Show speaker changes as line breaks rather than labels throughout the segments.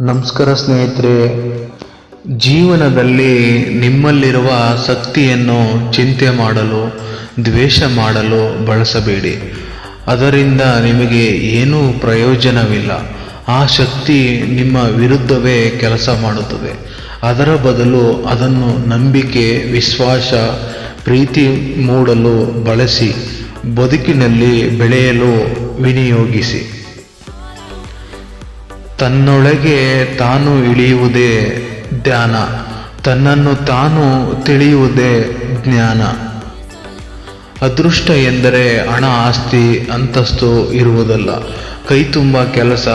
ನಮಸ್ಕಾರ ಸ್ನೇಹಿತರೆ, ಜೀವನದಲ್ಲಿ ನಿಮ್ಮಲ್ಲಿರುವ ಶಕ್ತಿಯನ್ನು ಚಿಂತೆ ಮಾಡಲು, ದ್ವೇಷ ಮಾಡಲು ಬಳಸಬೇಡಿ. ಅದರಿಂದ ನಿಮಗೆ ಏನೂ ಪ್ರಯೋಜನವಿಲ್ಲ. ಆ ಶಕ್ತಿ ನಿಮ್ಮ ವಿರುದ್ಧವೇ ಕೆಲಸ ಮಾಡುತ್ತದೆ. ಅದರ ಬದಲು ಅದನ್ನು ನಂಬಿಕೆ, ವಿಶ್ವಾಸ, ಪ್ರೀತಿ ಮೂಡಲು ಬಳಸಿ, ಬದುಕಿನಲ್ಲಿ ಬೆಳೆಯಲು ವಿನಿಯೋಗಿಸಿ. ತನ್ನೊಳಗೆ ತಾನು ಇಳಿಯುವುದೇ ಧ್ಯಾನ ತನ್ನನ್ನು ತಾನು ತಿಳಿಯುವುದೇ ಜ್ಞಾನ. ಅದೃಷ್ಟ ಎಂದರೆ ಹಣ, ಆಸ್ತಿ, ಅಂತಸ್ತು ಇರುವುದಲ್ಲ. ಕೈ ತುಂಬ ಕೆಲಸ,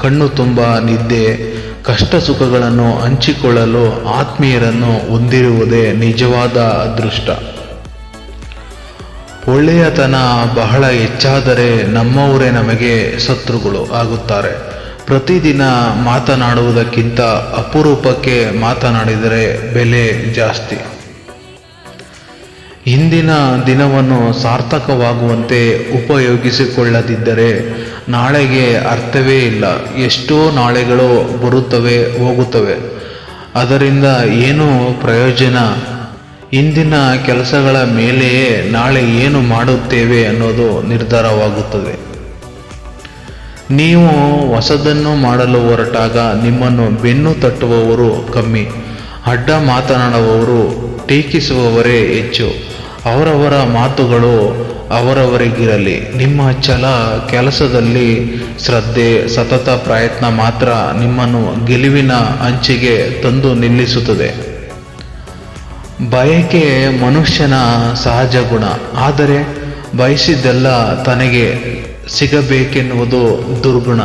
ಕಣ್ಣು ತುಂಬ ನಿದ್ದೆ, ಕಷ್ಟ ಸುಖಗಳನ್ನು ಹಂಚಿಕೊಳ್ಳಲು ಆತ್ಮೀಯರನ್ನು ಹೊಂದಿರುವುದೇ ನಿಜವಾದ ಅದೃಷ್ಟ. ಒಳ್ಳೆಯತನ ಬಹಳ ಹೆಚ್ಚಾದರೆ ನಮ್ಮವರೇ ನಮಗೆ ಶತ್ರುಗಳು ಆಗುತ್ತಾರೆ. ಪ್ರತಿದಿನ ಮಾತನಾಡುವುದಕ್ಕಿಂತ ಅಪರೂಪಕ್ಕೆ ಮಾತನಾಡಿದರೆ ಬೆಲೆ ಜಾಸ್ತಿ. ಇಂದಿನ ದಿನವನ್ನು ಸಾರ್ಥಕವಾಗುವಂತೆ ಉಪಯೋಗಿಸಿಕೊಳ್ಳದಿದ್ದರೆ ನಾಳೆಗೆ ಅರ್ಥವೇ ಇಲ್ಲ. ಎಷ್ಟೋ ನಾಳೆಗಳು ಬರುತ್ತವೆ, ಹೋಗುತ್ತವೆ. ಅದರಿಂದ ಏನೂ ಪ್ರಯೋಜನ. ಇಂದಿನ ಕೆಲಸಗಳ ಮೇಲೆಯೇ ನಾಳೆ ಏನು ಮಾಡುತ್ತೇವೆ ಅನ್ನೋದು ನಿರ್ಧಾರವಾಗುತ್ತದೆ. ನೀವು ಹೊಸದನ್ನು ಮಾಡಲು ಹೊರಟಾಗ ನಿಮ್ಮನ್ನು ಬೆನ್ನು ತಟ್ಟುವವರು ಕಮ್ಮಿ, ಅಡ್ಡ ಮಾತನಾಡುವವರು ಟೀಕಿಸುವವರೇ ಹೆಚ್ಚು. ಅವರವರ ಮಾತುಗಳು ಅವರವರಿಗಿರಲಿ. ನಿಮ್ಮ ಛಲ ಕೆಲಸದಲ್ಲಿ ಶ್ರದ್ಧೆ, ಸತತ ಪ್ರಯತ್ನ ಮಾತ್ರ ನಿಮ್ಮನ್ನು ಗೆಲುವಿನ ಅಂಚಿಗೆ ತಂದು ನಿಲ್ಲಿಸುತ್ತದೆ. ಬಯಕೆ ಮನುಷ್ಯನ ಸಹಜ ಗುಣ. ಆದರೆ ಬಯಸಿದ್ದೆಲ್ಲ ತನಗೆ ಸಿಗಬೇಕೆನ್ನುವುದು ದುರ್ಗುಣ.